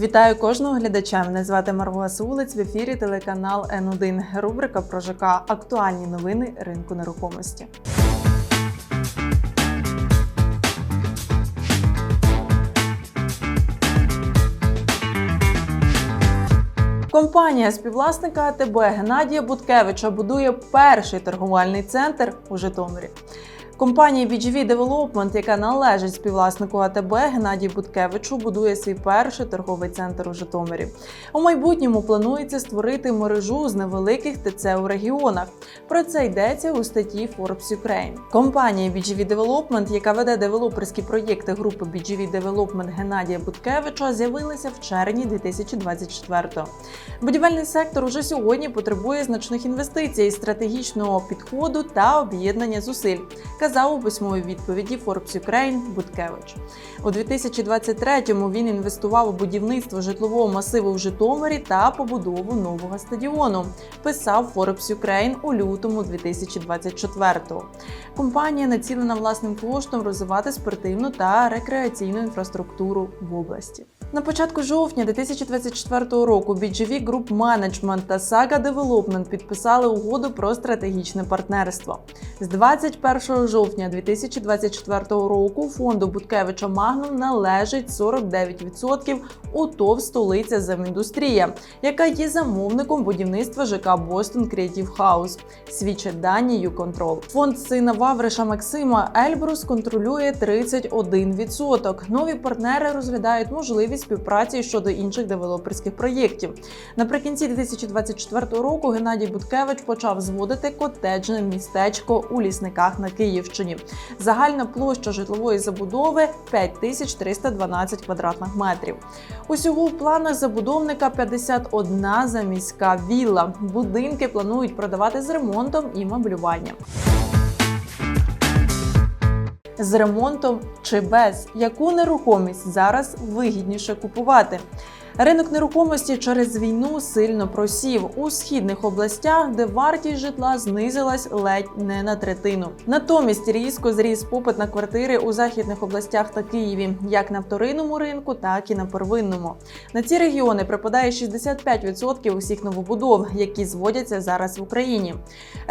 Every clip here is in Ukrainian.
Вітаю кожного глядача. Мене звати Марго Сулиць. В ефірі телеканал Н1. Рубрика про ЖК Актуальні новини ринку нерухомості. Компанія співвласника АТБ Геннадія Буткевича будує перший торгувальний центр у Житомирі. Компанія BGV Development, яка належить співвласнику АТБ Геннадію Буткевичу, будує свій перший торговий центр у Житомирі. У майбутньому планується створити мережу з невеликих ТЦ у регіонах. Про це йдеться у статті Forbes Ukraine. Компанія BGV Development, яка веде девелоперські проєкти групи BGV Development Геннадія Буткевича, з'явилася в червні 2024-го. Будівельний сектор уже сьогодні потребує значних інвестицій, стратегічного підходу та об'єднання зусиль казав у письмовій відповіді Forbes Ukraine Буткевич. У 2023-му він інвестував у будівництво житлового масиву в Житомирі та побудову нового стадіону. Писав Forbes Ukraine у лютому 2024-го. Компанія націлена власним коштом розвивати спортивну та рекреаційну інфраструктуру в області. На початку жовтня 2024 року BGV Group Management та Saga Development підписали угоду про стратегічне партнерство. З 21 жовтня 2024 року фонду Буткевича Магнум належить 49% у ТОВ столиця Земіндустрія, яка є замовником будівництва ЖК Boston Creative House, свідчать дані «Юконтрол». Фонд сина Вавриша Максима Ельбрус контролює 31%. Нові партнери розглядають можливість співпраці щодо інших девелоперських проєктів. Наприкінці 2024 року Геннадій Буткевич почав зводити котеджне містечко у лісниках на Київщині. Загальна площа житлової забудови 5312 квадратних метрів. Усього в планах забудовника 51 заміська вілла. Будинки планують продавати з ремонтом і меблюванням. З ремонтом чи без яку нерухомість зараз вигідніше купувати? Ринок нерухомості через війну сильно просів у східних областях, де вартість житла знизилась ледь не на третину. Натомість різко зріс попит на квартири у західних областях та Києві, як на вторинному ринку, так і на первинному. На ці регіони припадає 65% усіх новобудов, які зводяться зараз в Україні.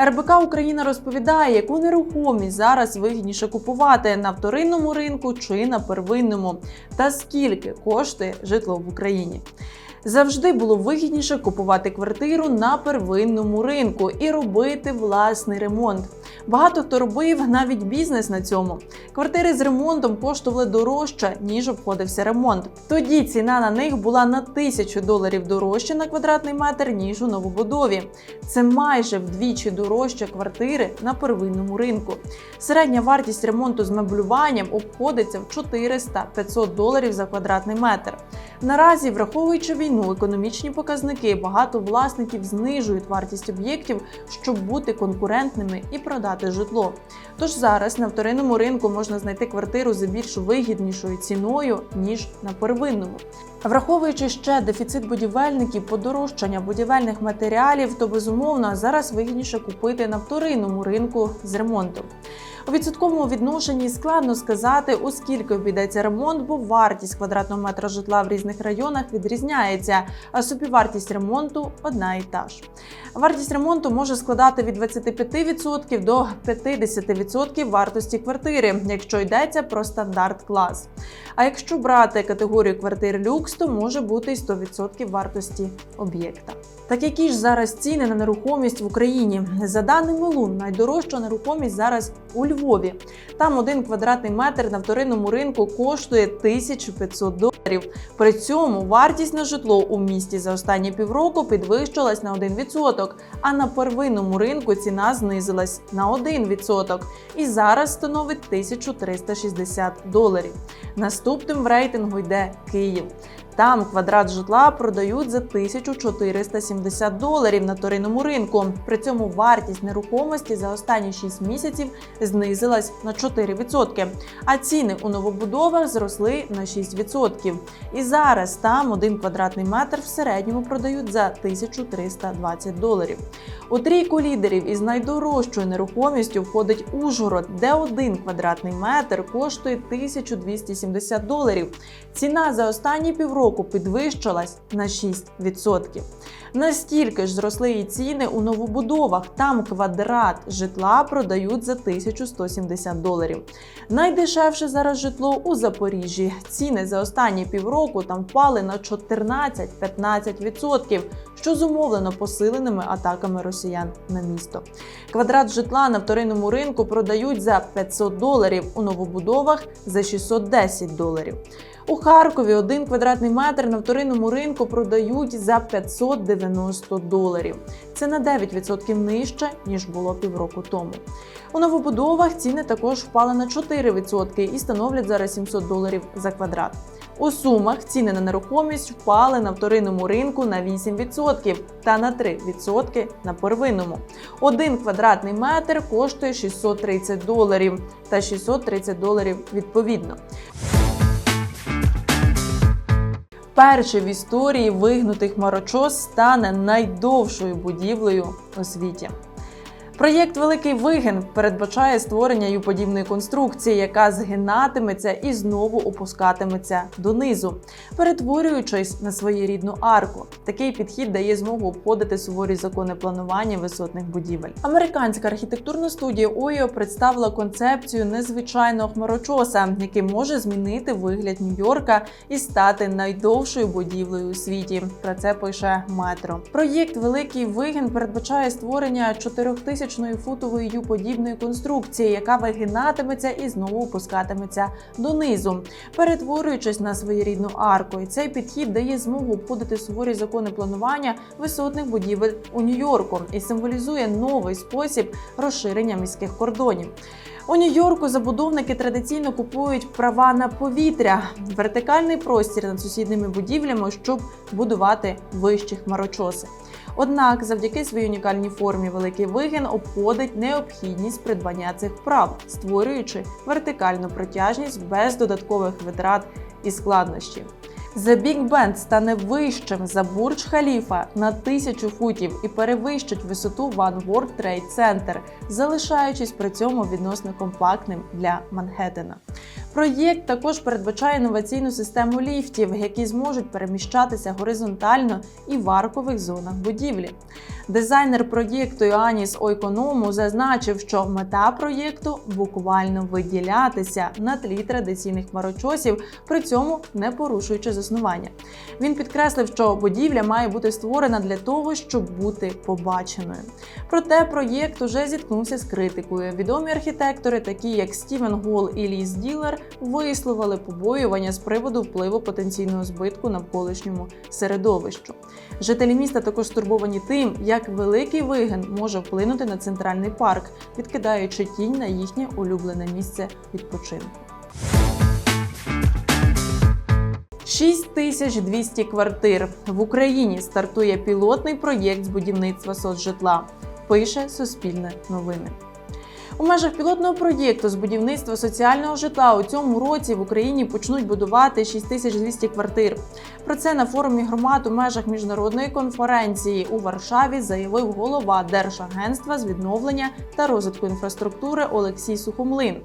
РБК Україна розповідає, яку нерухомість зараз вигідніше купувати на вторинному ринку чи на первинному, та скільки коштує житло в Україні. Завжди було вигідніше купувати квартиру на первинному ринку і робити власний ремонт. Багато хто робив навіть бізнес на цьому. Квартири з ремонтом коштували дорожче, ніж обходився ремонт. Тоді ціна на них була на тисячу доларів дорожче на квадратний метр, ніж у новобудові. Це майже вдвічі дорожче квартири на первинному ринку. Середня вартість ремонту з меблюванням обходиться в 400-500 доларів за квадратний метр. Наразі, враховуючи війну, економічні показники, багато власників знижують вартість об'єктів, щоб бути конкурентними і продати житло. Тож зараз на вторинному ринку можна знайти квартиру за більш вигіднішою ціною ніж на первинному. Враховуючи ще дефіцит будівельників, подорожчання будівельних матеріалів, то безумовно зараз вигідніше купити на вторинному ринку з ремонтом. У відсотковому відношенні складно сказати, у скільки обійдеться ремонт, бо вартість квадратного метра житла в різних районах відрізняється, а собівартість ремонту одна і та ж. Вартість ремонту може складати від 25% до 50% вартості квартири, якщо йдеться про стандарт клас. А якщо брати категорію квартир люкс, то може бути й 100% вартості об'єкта. Так які ж зараз ціни на нерухомість в Україні? За даними Лун, найдорожча нерухомість зараз у Львові. Там один квадратний метр на вторинному ринку коштує 1500 доларів. При цьому вартість на житло у місті за останні півроку підвищилась на 1%, а на первинному ринку ціна знизилась на 1% і зараз становить 1360 доларів. Наступним в рейтингу йде Київ. Там квадрат житла продають за 1470 доларів на вторинному ринку. При цьому вартість нерухомості за останні 6 місяців знизилась на 4%, а ціни у новобудовах зросли на 6%. І зараз там один квадратний метр в середньому продають за 1320 доларів. У трійку лідерів із найдорожчою нерухомістю входить Ужгород, де один квадратний метр коштує 1270 доларів. Ціна за останні півроку півроку підвищилась на 6%. Настільки ж зросли і ціни у новобудовах. Там квадрат житла продають за 1170 доларів. Найдешевше зараз житло у Запоріжжі. Ціни за останні півроку там впали на 14-15%, що зумовлено посиленими атаками росіян на місто. Квадрат житла на вторинному ринку продають за 500 доларів, у новобудовах за 610 доларів. У Харкові один квадратний метр на вторинному ринку продають за 590 доларів. Це на 9% нижче ніж було півроку тому. У новобудовах ціни також впали на 4% і становлять зараз 700 доларів за квадрат. У сумах ціни на нерухомість впали на вторинному ринку на 8% та на 3% на первинному. Один квадратний метр коштує 630 доларів та 630 доларів відповідно. Перший в історії вигнутий хмарочос стане найдовшою будівлею у світі. Проєкт Великий Вигин передбачає створення ю подібної конструкції, яка згинатиметься і знову опускатиметься донизу, перетворюючись на своєрідну арку. Такий підхід дає змогу обходити суворі закони планування висотних будівель. Американська архітектурна студія ОІО представила концепцію незвичайного хмарочоса, який може змінити вигляд Нью-Йорка і стати найдовшою будівлею у світі. Про це пише метро. Проєкт Великий Вигін передбачає створення 4000 футової ю-подібної конструкції, яка вигинатиметься і знову опускатиметься донизу, перетворюючись на своєрідну арку. І цей підхід дає змогу обходити суворі закони планування висотних будівель у Нью-Йорку і символізує новий спосіб розширення міських кордонів. У Нью-Йорку забудовники традиційно купують права на повітря, вертикальний простір над сусідніми будівлями, щоб будувати вищі хмарочоси. Однак, завдяки своїй унікальній формі, великий вигін обходить необхідність придбання цих прав, створюючи вертикальну протяжність без додаткових витрат і складнощів. The Big Bend стане вищим за Бурдж Халіфа на тисячу футів і перевищить висоту One World Trade Center, залишаючись при цьому відносно компактним для Манхеттена. Проєкт також передбачає інноваційну систему ліфтів, які зможуть переміщатися горизонтально і в аркових зонах будівлі. Дизайнер проєкту Іаніс Ойконому зазначив, що мета проєкту буквально виділятися на тлі традиційних хмарочосів, при цьому не порушуючи заснування. Він підкреслив, що будівля має бути створена для того, щоб бути побаченою. Проте проєкт уже зіткнувся з критикою. Відомі архітектори, такі як Стівен Гол і Ліс Ділер, висловили побоювання з приводу впливу потенційного збитку навколишньому середовищу. Жителі міста також стурбовані тим, як великий вигин може вплинути на центральний парк, відкидаючи тінь на їхнє улюблене місце відпочинку. 6200 квартир в Україні стартує пілотний проєкт з будівництва соцжитла. Пише Суспільне новини. У межах пілотного проєкту з будівництва соціального житла у цьому році в Україні почнуть будувати 6200 квартир. Про це на форумі громад у межах міжнародної конференції у Варшаві заявив голова Держагентства з відновлення та розвитку інфраструктури Олексій Сухомлин.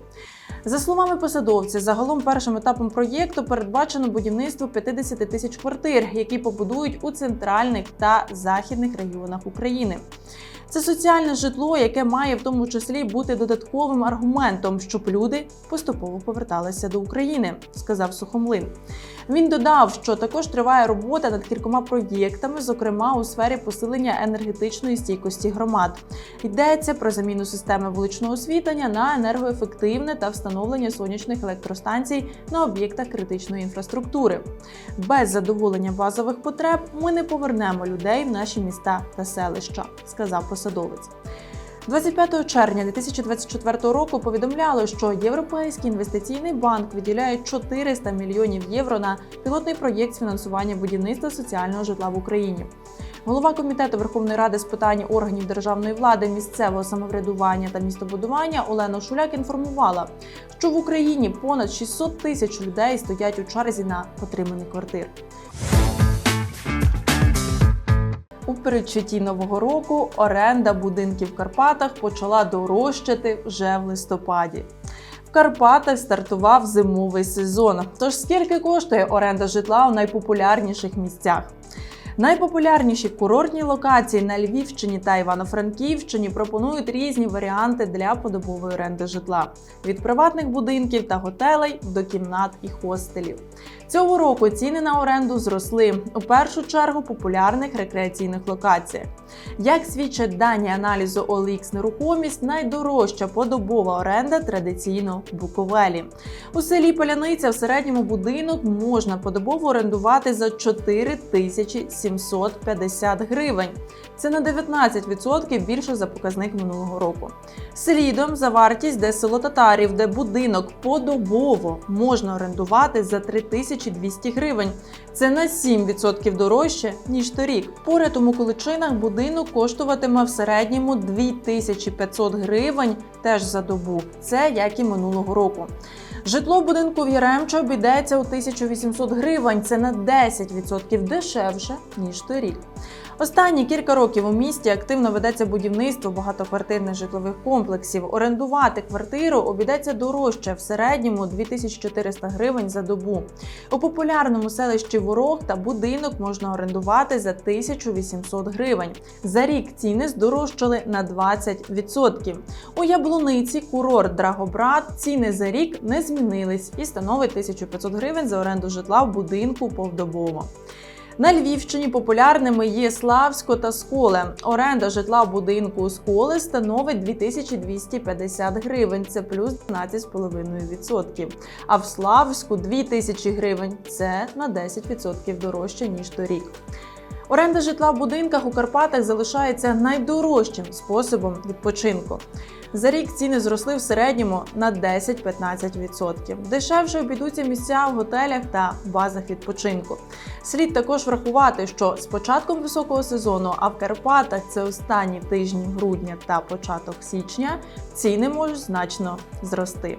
За словами посадовця, загалом першим етапом проєкту передбачено будівництво 50 тисяч квартир, які побудують у центральних та західних регіонах України. Це соціальне житло, яке має в тому числі бути додатковим аргументом, щоб люди поступово поверталися до України, сказав Сухомлин. Він додав, що також триває робота над кількома проєктами, зокрема у сфері посилення енергетичної стійкості громад. Йдеться про заміну системи вуличного освітлення на енергоефективне та встановлення сонячних електростанцій на об'єктах критичної інфраструктури. Без задоволення базових потреб ми не повернемо людей в наші міста та селища, сказав посадовець. 25 червня 2024 року повідомляли, що Європейський інвестиційний банк виділяє 400 мільйонів євро на пілотний проєкт фінансування будівництва соціального житла в Україні. Голова комітету Верховної Ради з питань органів державної влади, місцевого самоврядування та містобудування Олена Шуляк інформувала, що в Україні понад 600 тисяч людей стоять у черзі на отримані квартири. Передчутті нового року оренда будинків в Карпатах почала дорожчати вже в листопаді. В Карпатах стартував зимовий сезон. Тож скільки коштує оренда житла у найпопулярніших місцях? Найпопулярніші курортні локації на Львівщині та Івано-Франківщині пропонують різні варіанти для подобової оренди житла від приватних будинків та готелей до кімнат і хостелів. Цього року ціни на оренду зросли у першу чергу популярних рекреаційних локаціях. Як свідчать дані аналізу OLX нерухомість, найдорожча подобова оренда традиційно в Буковелі. У селі Поляниця в середньому будинок можна подобово орендувати за 4750 гривень. Це на 19% більше за показник минулого року. Слідом за вартість, де село Татарів, де будинок подобово можна орендувати за 3200 гривень. Це на 7% дорожче ніж торік. Поряд у Миколичинах будинок коштуватиме в середньому 2500 гривень теж за добу. Це як і минулого року. Житло будинку в Яремче обійдеться у 1800 гривень. Це на 10% дешевше ніж торік. Останні кілька років у місті активно ведеться будівництво багатоквартирних житлових комплексів. Орендувати квартиру обійдеться дорожче в середньому 2400 гривень за добу. У популярному селищі Ворохта будинок можна орендувати за 1800 гривень. За рік ціни здорожчали на 20%. У Яблуниці курорт Драгобрат ціни за рік не змінились і становить 1500 гривень за оренду житла в будинку повдобово. На Львівщині популярними є Славсько та Сколе. Оренда житла будинку Сколе становить 2250 гривень, це плюс 12,5%. А в Славську 2000 гривень, це на 10% дорожче ніж торік. Оренда житла в будинках у Карпатах залишається найдорожчим способом відпочинку. За рік ціни зросли в середньому на 10-15%. Дешевше обійдуться місця в готелях та базах відпочинку. Слід також врахувати, що з початком високого сезону, а в Карпатах це останні тижні грудня та початок січня, ціни можуть значно зрости.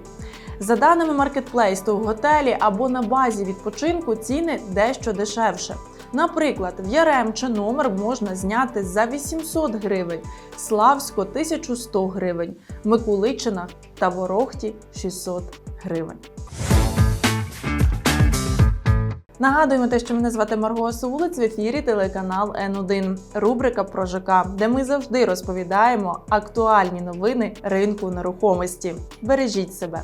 За даними маркетплейсту, в готелі або на базі відпочинку ціни дещо дешевше. Наприклад, в Яремче номер можна зняти за 800 гривень, Славсько 1100 гривень, Микуличина та Ворохті 600 гривень. Нагадуємо те, що мене звати Марго Сулиць в ефірі телеканал Н1. Рубрика про ЖК, де ми завжди розповідаємо актуальні новини ринку нерухомості. Бережіть себе.